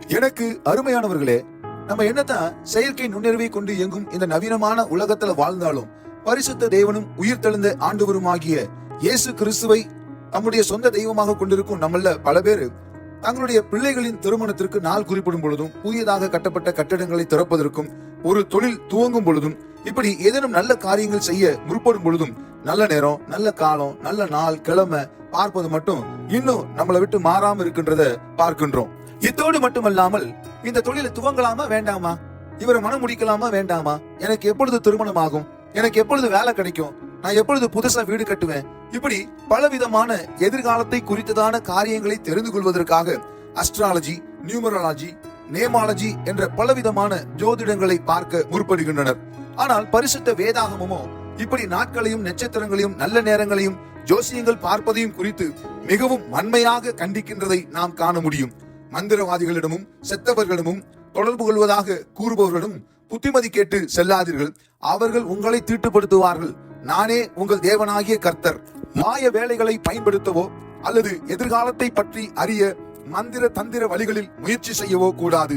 எனக்கு அருமையானவர்களே நம்ம என்னதான் செயற்கை நுண்ணறிவை கொண்டு இயங்கும் இந்த நவீனமான உலகத்துல வாழ்ந்தாலும் பரிசுத்த தேவனும் உயிர் தெழுந்த ஆண்டவருமாகிய இயேசு கிறிஸ்துவை நம்முடைய சொந்த தெய்வமாக கொண்டிருக்கும் நம்மள பல பேர் தங்களுடைய பிள்ளைகளின் திருமணத்திற்கு நாள் குறிப்பிடும் பொழுதும் புதியதாக கட்டப்பட்ட கட்டடங்களை திறப்பதற்கும் ஒரு தொழில் துவங்கும் பொழுதும் இப்படி ஏதேனும் நல்ல காரியங்கள் செய்ய முற்படும் பொழுதும் நல்ல நேரம் நல்ல காலம் நல்ல நாள் கிழமை பார்ப்பது மட்டும் இன்னும் நம்மளை விட்டு மாறாம இருக்கின்றத பார்க்கின்றோம். இத்தோடு மட்டுமல்லாமல் இந்த தொழிலை துவங்கலாமா வேண்டாமா? இவரை மனம் முடிக்கலாமா வேண்டாமா? எனக்கு எப்பொழுது திருமணம் ஆகும்? எனக்கு எப்பொழுது வேலை கிடைக்கும்? நான் எப்பொழுது புதுசா வீடு கட்டுவேன்? இப்படி பலவிதமான எதிர்காலத்தை குறித்ததான காரியங்களை தெரிந்து கொள்வதற்காக அஸ்ட்ராலஜி நியூமராலஜி நேமாலஜி என்ற பலவிதமான ஜோதிடங்களை பார்க்க முற்படுகின்றனர். ஆனால் பரிசுத்த வேதாகமமோ இப்படி நாட்களையும் நட்சத்திரங்களையும் நல்ல நேரங்களையும் ஜோசியங்கள் பார்ப்பதையும் குறித்து மிகவும் வன்மையாக கண்டிக்கின்றதை நாம் காண முடியும். மந்திரவாதிகளிடமும் செத்தவர்களிடமும் தொடர்பு கொள்வதாக கூறுபவர்களிடம் புத்திமதி கேட்டு செல்லாதீர்கள். அவர்கள் உங்களை தீட்டுப்படுத்துவார்கள். நானே உங்கள் தேவனாகிய கர்த்தர். மாய வேலைகளை பயன்படுத்தவோ அல்லது எதிர்காலத்தை பற்றி அறிய மந்திர தந்திர வழிகளில் முயற்சி செய்யவோ கூடாது.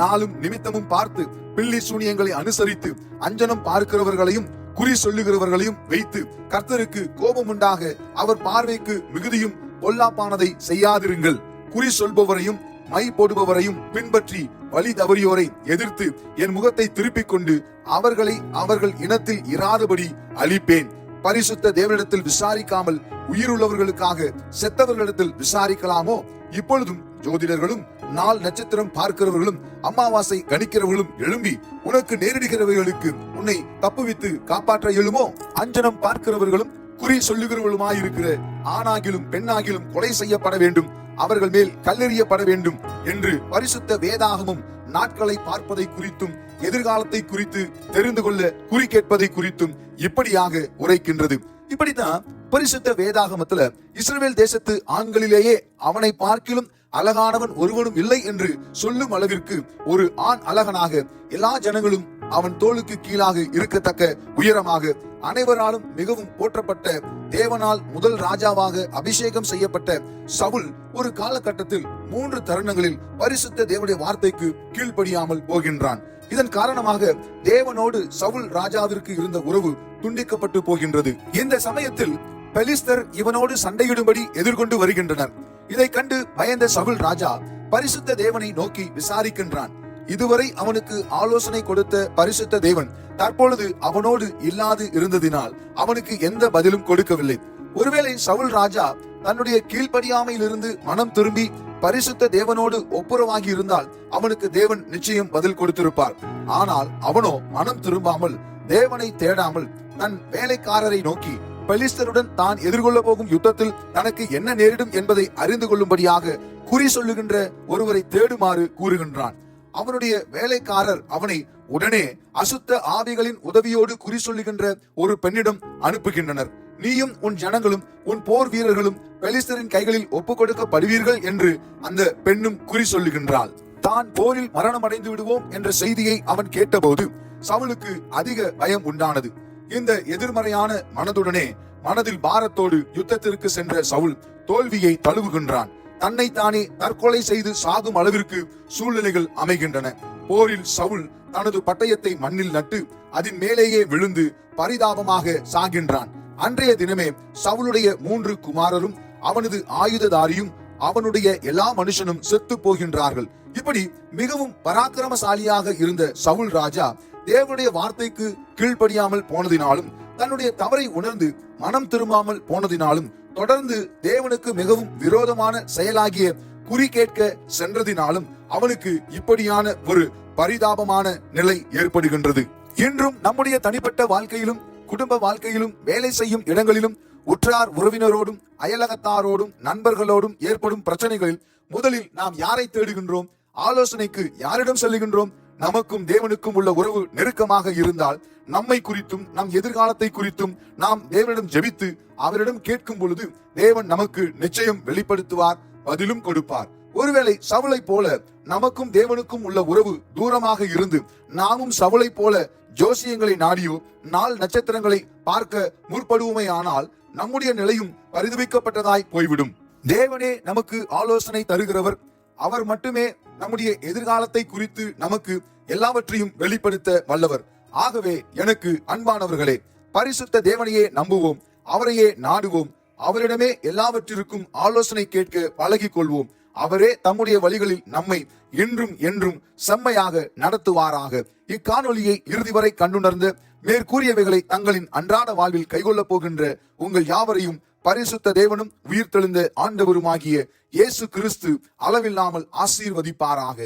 நாளும் நிமித்தமும் பார்த்து பில்லி சூனியங்களை அனுசரித்து அஞ்சனம் பார்க்கிறவர்களையும் குறி சொல்லுகிறவர்களையும் வைத்து கர்த்தருக்கு கோபம் உண்டாக அவர் பார்வைக்கு மிகுதியும் பொல்லாப்பானதை செய்யாதிருங்கள். குறி சொல்பவரையும் மை போடுபவரையும் பின்பற்றி வழி தவறியோரை எதிர்த்து என் முகத்தை திருப்பிக் கொண்டு அவர்களை அவர்கள் இனத்தில் இராதபடி அழிப்பேன். பரிசுத்த தேவனிடத்தில் விசாரிக்காமல் உயிருள்ளவர்களுக்காக செத்தவர்களிடத்தில் விசாரிக்கலாமோ? இப்பொழுதும் ஜோதிடர்களும் நாள் நட்சத்திரம் பார்க்கிறவர்களும் அமாவாசை கணிக்கிறவர்களும் எழும்பி உனக்கு நேரிடுகிறவர்களுக்கு உன்னை தப்புவித்து காப்பாற்ற எழுமோ அஞ்சனம் பார்க்கிறவர்களும் குறி சொல்லுகிறவர்களுமாயிருக்கிற ஆணாகிலும் பெண்ணாகிலும் கொலை செய்யப்பட வேண்டும். அவர்கள் மேல் கல்லெறியப்பட வேண்டும் என்று பரிசுத்த வேதாகமும் நாட்களை பார்ப்பதை குறித்தும் எதிர்காலத்தை குறித்து தெரிந்து கொள்ள குறி கேட்பதை குறித்தும் இப்படியாக உரைக்கின்றது. இப்படித்தான் பரிசுத்த வேதாகமத்துல இஸ்ரேல் தேசத்து ஆண்களிலேயே அவனை பார்க்கிலும் அழகானவன் ஒருவனும் இல்லை என்று சொல்லும் அளவிற்கு ஒரு ஆண் அழகனாக எல்லா ஜனங்களும் அவன் தோளுக்கு கீழாக இருக்கத்தக்க உயரமாக அனைவராலும் மிகவும் போற்றப்பட்ட தேவனால் முதல் ராஜாவாக அபிஷேகம் செய்யப்பட்ட சவுல் ஒரு காலகட்டத்தில் மூன்று தருணங்களில் பரிசுத்த தேவனுடைய வார்த்தைக்கு கீழ்ப்படியாமல் போகின்றான். இதன் காரணமாக தேவனோடு சவுல் ராஜாவிற்கு இருந்த உறவு துண்டிக்கப்பட்டு போகின்றது. இந்த சமயத்தில் பெலிஸ்தர் இவனோடு சண்டையிடும்படி எதிர்கொண்டு வருகின்றனர். இதை கண்டு பயந்த சவுல் ராஜா பரிசுத்த தேவனை நோக்கி விசாரிக்கின்றான். இதுவரை அவனுக்கு ஆலோசனை கொடுத்த பரிசுத்த தேவன் தற்பொழுது அவனோடு இல்லாது இருந்ததினால் அவனுக்கு எந்த பதிலும் கொடுக்கவில்லை. ஒருவேளை சவுல் ராஜா தன்னுடைய கீழ்ப்படியாமையிலிருந்து மனம் திரும்பி பரிசுத்த தேவனோடு ஒப்புரவாகி இருந்தால் அவனுக்கு தேவன் நிச்சயம் பதில் கொடுத்திருப்பார். ஆனால் அவனோ மனம் திரும்பாமல் தேவனை தேடாமல் தன் வேலைக்காரரை நோக்கி பெலிஸ்தருடன் தான் எதிர்கொள்ள போகும் யுத்தத்தில் தனக்கு என்ன நேரிடும் என்பதை அறிந்து கொள்ளும்படியாக குறி சொல்லுகின்ற ஒருவரை தேடுமாறு கூறுகின்றான். அவனுடைய வேலைக்காரர் அவனை உடனே அசுத்த ஆவிகளின் உதவியோடு குறி சொல்லுகின்ற ஒரு பெண்ணிடம் அனுப்புகின்றனர். நீயும் உன் ஜனங்களும் உன் போர் வீரர்களும் பெலிஸ்தரின் கைகளில் ஒப்புக்கொடுக்கப்படுவீர்கள் என்று அந்த பெண்ணும் குறி சொல்லுகின்றாள். தான் போரில் மரணம் அடைந்து விடுவோம் என்ற செய்தியை அவன் கேட்டபோது சவுலுக்கு அதிக பயம் உண்டானது. இந்த எதிர்மறையான மனதுடனே மனதில் பாரத்தோடு யுத்தத்திற்கு சென்ற சவுல் தோல்வியை தழுவுகின்றான். தன்னை தானே தற்கொலை செய்து சாகும் அளவிற்கு சூழ்நிலைகள் அமைகின்றன. போரில் சவுல் தனது பட்டயத்தை மண்ணில் நட்டு அதன் மேலேயே விழுந்து பரிதாபமாக சாகின்றான். அன்றைய தினமே சவுளுடைய மூன்று குமாரரும் அவனது ஆயுததாரியும் அவனுடைய எல்லா மனுஷனும் செத்து போகின்றார்கள். இப்படி மிகவும் பராக்கிரமசாலியாக இருந்த சவுல் ராஜா தேவனுடைய வார்த்தைக்கு கீழ்ப்படியாமல் போனதினாலும் தன்னுடைய தவறை உணர்ந்து மனம் திரும்பாமல் போனதினாலும் தொடர்ந்து தேவனுக்கு மிகவும் விரோதமான செயலாகிய குறி கேட்க சென்றதினாலும் அவனுக்கு இப்படியான ஒரு பரிதாபமான நிலை ஏற்படுகின்றது. இன்றும் நம்முடைய தனிப்பட்ட வாழ்க்கையிலும் குடும்ப வாழ்க்கையிலும் வேலை செய்யும் இடங்களிலும் உற்றார் உறவினரோடும் அயலகத்தாரோடும் நண்பர்களோடும் ஏற்படும் பிரச்சனைகளில் முதலில் நாம் யாரை தேடுகின்றோம்? ஆலோசனைக்கு யாரிடம் செல்லுகின்றோம்? நமக்கும் தேவனுக்கும் உள்ள உறவு நெருக்கமாக இருந்தால் நம்மை குறித்தும் நம் எதிர்காலத்தை குறித்தும் நாம் தேவனிடம் ஜெபித்து அவரிடம் கேட்கும் பொழுது தேவன் நமக்கு நிச்சயம் வெளிப்படுத்துவார் பதிலும் கொடுப்பார். ஒருவேளை சவுளை போல நமக்கும் தேவனுக்கும் உள்ள உறவு தூரமாக இருந்து நாமும் சவுளை போல ஜோசியங்களை நாடியோ நாள் நட்சத்திரங்களை பார்க்க முற்படுவோமே ஆனால் நம்முடைய நிலையும் பரிதவிக்கப்பட்டதாய் போய்விடும். தேவனே நமக்கு ஆலோசனை தருகிறவர். அவர் மட்டுமே நம்முடைய எதிர்காலத்தை குறித்து நமக்கு எல்லாவற்றையும் வெளிப்படுத்த வல்லவர். ஆகவே எனக்கு அன்பானவர்களே பரிசுத்த தேவனையே நம்புவோம். அவரையே நாடுவோம். அவரிடமே எல்லாவற்றிற்கும் ஆலோசனை கேட்க பழகிக் கொள்வோம் அவரே தம்முடைய வழிகளில் நம்மை என்றும் என்றும் செம்மையாக நடத்துவாராக. இக்காணொலியை இறுதி வரை கண்டுணர்ந்து மேற்கூறியவைகளை தங்களின் அன்றாட வாழ்வில் கைகொள்ளப் போகின்ற உங்கள் யாவரையும் பரிசுத்த தேவனும் உயிர்த்தெழுந்த ஆண்டவருமாகிய இயேசு கிறிஸ்து அளவில்லாமல் ஆசீர்வதிப்பாராக.